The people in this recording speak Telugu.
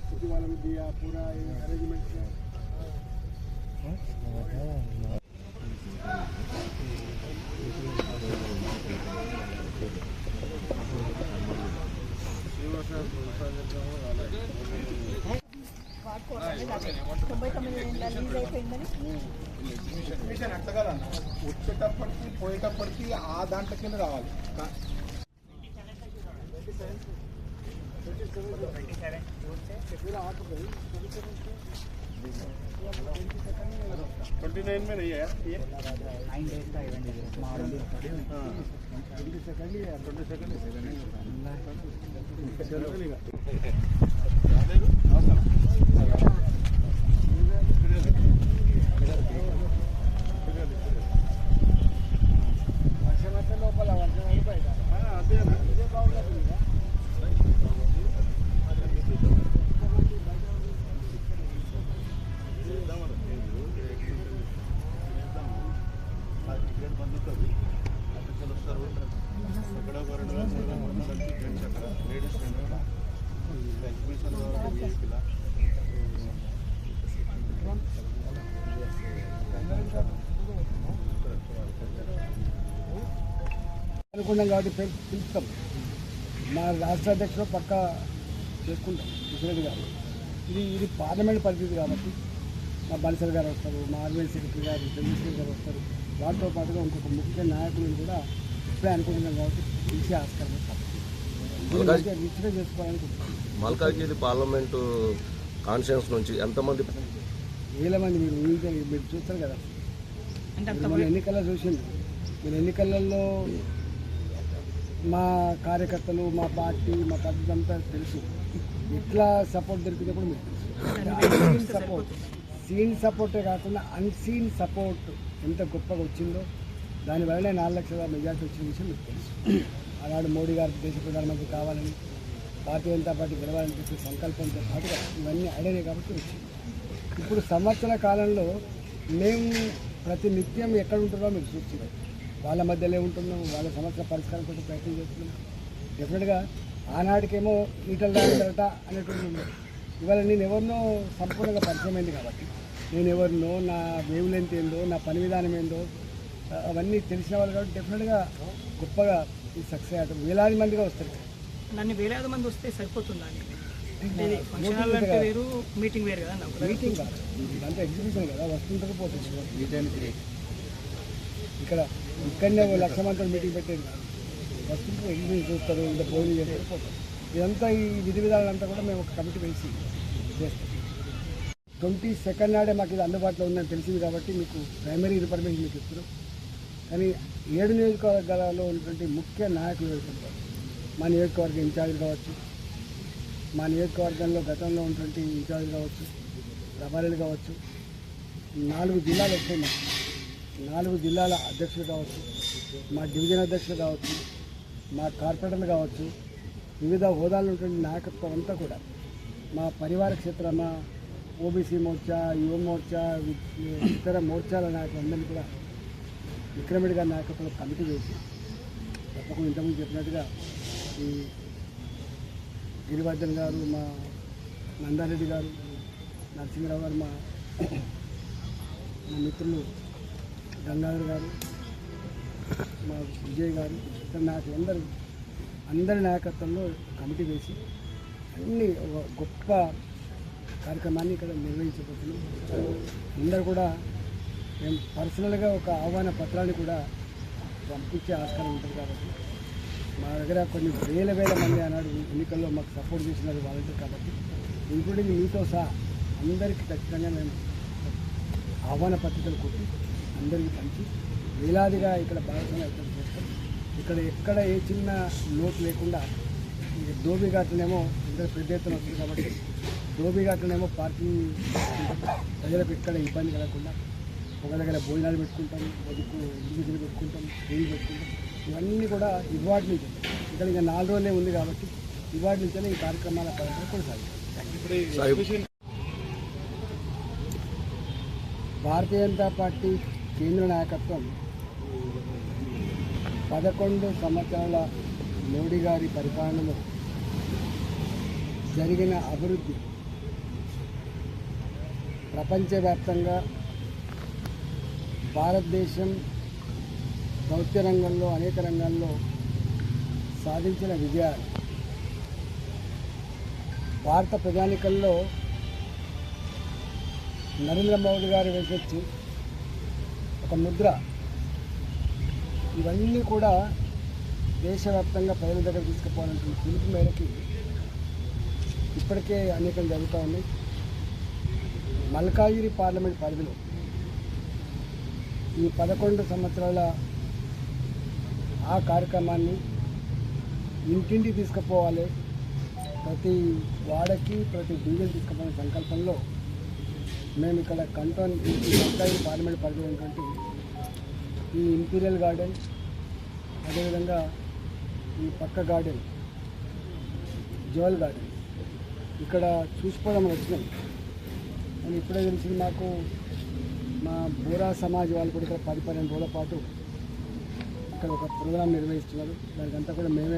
इलेक्ट्रिसिटी वाला ने दिया पूरा अरेंजमेंट किया తొంభై తొమ్మిది ఏళ్ళ లీజ్ అయిపోయిందని మిషన్ అట్లా కదన్న వచ్చేటప్పటికి పోయేటప్పటికి ఆ దాంట్లో కింద రావాలి ट्वेंटी नाइन में नहीं है यार ये? ट्वेंटी सेकंड ही। है ट्वेंटी सेकंड అనుకున్నాం కాబట్టి పిలుస్తాం. మా రాష్ట్ర అధ్యక్షుడు పక్క చేసుకుంటాం కిషోరెడ్డి గారు. ఇది ఇది పార్లమెంట్ పరిస్థితి కాబట్టి మా బన్సల్ గారు వస్తారు మా ఆర్మీ సెక్రటరీ గారు చంద్రశేఖర్ గారు వస్తారు. వాటితో పాటుగా ఇంకొక ముఖ్య నాయకులను కూడా ఇప్పుడే అనుకుంటున్నాం కాబట్టి పిలిచే ఆస్కారం మల్కాజ్- రిచ్గా చేసుకోవాలనుకుంటున్నాం మల్కాజ్గిరి పార్లమెంటు కాన్షియన్స్ నుంచి ఎంతమంది వేల మంది మీరు ఊహించాలి మీరు చూస్తారు కదా. మీరు మన ఎన్నికల్లో చూసింది మీరు ఎన్నికలలో మా కార్యకర్తలు మా పార్టీ మా పద్ధతి అంతా తెలుసు. ఎట్లా సపోర్ట్ దొరికిందో కూడా మీకు తెలుసు సపోర్ట్. సీన్ సపోర్టే కాకుండా అన్సీన్ సపోర్ట్ ఎంత గొప్పగా వచ్చిందో దానివల్లనే నాలుగు లక్షల మెజార్టీ వచ్చిన విషయం మీకు తెలుసు. ఆనాడు మోడీ గారు దేశ ప్రధానమంత్రి కావాలని భారతీయ జనతా పార్టీ గెలవాలని చెప్పి సంకల్పంతో పాటుగా ఇవన్నీ అడిగినాయి కాబట్టి వచ్చింది. ఇప్పుడు సంవత్సర కాలంలో మేము ప్రతి నిత్యం ఎక్కడ ఉంటున్నామో మీకు చూస్తున్నాం వాళ్ళ మధ్యలో ఉంటున్నాం వాళ్ళ సమస్య పరిష్కారం కోసం ప్రయత్నం చేస్తున్నాం. డెఫినెట్గా ఆనాటికేమో ఈటల రాజట అనేటువంటి ఉండేది ఇవాళ నేను ఎవరినో సంపూర్ణంగా పరిచయమైంది అయింది కాబట్టి నేను ఎవరినో నా వేవ్ ఏందో నా పని విధానం ఏందో అవన్నీ తెలిసిన వాళ్ళు కాబట్టి డెఫినెట్గా గొప్పగా సక్సెస్ అవుతాం వేలాది మందిగా వస్తారు దాన్ని వేలాది మంది వస్తే సరిపోతుందా మీటింగ్ వేరు కదా మీటింగ్ కాదు. ఎగ్జిబిషన్ కదా వస్తుంటారు పోతుంది. ఇక్కడ ఇక్కడనే లక్ష మంది మీటింగ్ పెట్టేది. కాదు వస్తుంటారు ఎగ్జిబిషన్ చూస్తారు ఇంత భోజనం చేస్తారు పోతారు. ఇదంతా ఈ విధి విధానాలంతా కూడా మేము ఒక కమిటీ వేసి చేస్తాం. ట్వంటీ సెకండ్ నాడే మాకు ఇది అందుబాటులో ఉందని తెలిసింది కాబట్టి మీకు ప్రైమరీ ఇన్ఫర్మేషన్ మీకు ఇస్తారు కానీ ఏడు నియోజకవర్గాలలో ఉన్నటువంటి ముఖ్య నాయకులు వెళ్తుంటారు మా నియోజకవర్గ ఇన్ఛార్జ్ కావచ్చు మా నియోజకవర్గంలో గతంలో ఉన్నటువంటి ఇన్ఛార్జ్ కావచ్చు రబారీలు కావచ్చు నాలుగు జిల్లాలు వస్తాయి నాలుగు జిల్లాల అధ్యక్షులు కావచ్చు మా డివిజన్ అధ్యక్షులు కావచ్చు మా కార్పొరేటర్లు కావచ్చు వివిధ హోదాలు ఉన్నటువంటి నాయకత్వం అంతా కూడా మా పరివార క్షేత్ర మా ఓబీసీ మోర్చా యువ మోర్చా ఇతర మోర్చాల నాయకులందరినీ కూడా విక్రమరెడ్డి గారి నాయకత్వంలో కమిటీ వేసి తప్పకుండా ఇంతకుముందు చెప్పినట్టుగా ఈ గిరివర్ధన్ గారు మా నందారెడ్డి గారు నరసింహరావు గారు మా మా మిత్రులు గంగాధర్ గారు మా విజయ్ గారు ఇతర నాయకులు అందరూ అందరి నాయకత్వంలో కమిటీ వేసి అన్ని ఒక గొప్ప కార్యక్రమాన్ని ఇక్కడ నిర్వహించబోతున్నాం. అందరూ కూడా మేము పర్సనల్గా ఒక ఆహ్వాన పత్రాన్ని కూడా పంపించే ఆస్కారం ఉంటుంది కాబట్టి మా దగ్గర కొన్ని వేల వేల మంది ఆనాడు ఎన్నికల్లో మాకు సపోర్ట్ చేసినది వాలంటీర్ కాబట్టి ఇంక్లూడింగ్ మీతో సహా అందరికీ ఖచ్చితంగా మేము ఆహ్వాన పత్రికలు కొట్టి అందరికీ పంచి వేలాదిగా ఇక్కడ భాగస్వామ్యం వ్యక్తం చేస్తాం. ఇక్కడ ఎక్కడ ఏ చిన్న లోటు లేకుండా ఈ ఘాట్లనేమో ఇద్దరు పెద్ద ఎత్తున వస్తుంది కాబట్టి దోబి ఘాట్లనేమో పార్కింగ్ ప్రజలకు ఎక్కడ ఇబ్బంది కలగకుండా ఒక దగ్గర భోజనాలు పెట్టుకుంటాం బతుకు ఇంటికి పెట్టుకుంటాం టీవీ పెట్టుకుంటాం. ఇవన్నీ కూడా ఇవాటి నుంచి. ఇక్కడ ఇంకా నాలుగు రోజులే ఉంది కాబట్టి ఇవాటి నుంచే ఈ కార్యక్రమాల పరంపర కొనసాగుతాయి. భారతీయ జనతా పార్టీ కేంద్ర నాయకత్వం పదకొండు సంవత్సరాల మోడీ గారి పరిపాలనలో జరిగిన అభివృద్ధి ప్రపంచవ్యాప్తంగా భారతదేశం దౌత్య రంగంలో అనేక రంగాల్లో సాధించిన విజయాలు. భారత ప్రజానికల్లో నరేంద్ర మోడీ గారు వేసొచ్చి ఒక ముద్ర. ఇవన్నీ కూడా దేశవ్యాప్తంగా ప్రజల దగ్గర తీసుకుపోవాలంటే పిలుపు మేరకి ఇప్పటికే అనేకం జరుగుతూ ఉన్నాయి మల్కాగిరి పార్లమెంట్ పరిధిలో ఈ పదకొండు సంవత్సరాల ఆ కార్యక్రమాన్ని ఇంటింటికి తీసుకుపోవాలి. ప్రతి వాడకి ప్రతి డీజిల్ తీసుకుపోయిన సంకల్పంలో మేము ఇక్కడ కంటోన్ ఈ పార్లమెంట్ పరిధి ఉన్నటువంటి ఈ ఇంపీరియల్ గార్డెన్ అదేవిధంగా ఈ పక్క గార్డెన్ జోల్ గార్డెన్. ఇక్కడ చూసుకోవడం వచ్చినాం. అని ఇప్పుడే తెలిసింది మాకు మా బోరా సమాజ్ వాళ్ళు కూడా ఇక్కడ పది పన్నెండు రోజుల పాటు ఇక్కడ ఒక ప్రోగ్రాం నిర్వహిస్తున్నారు. దానికంతా కూడా మేమే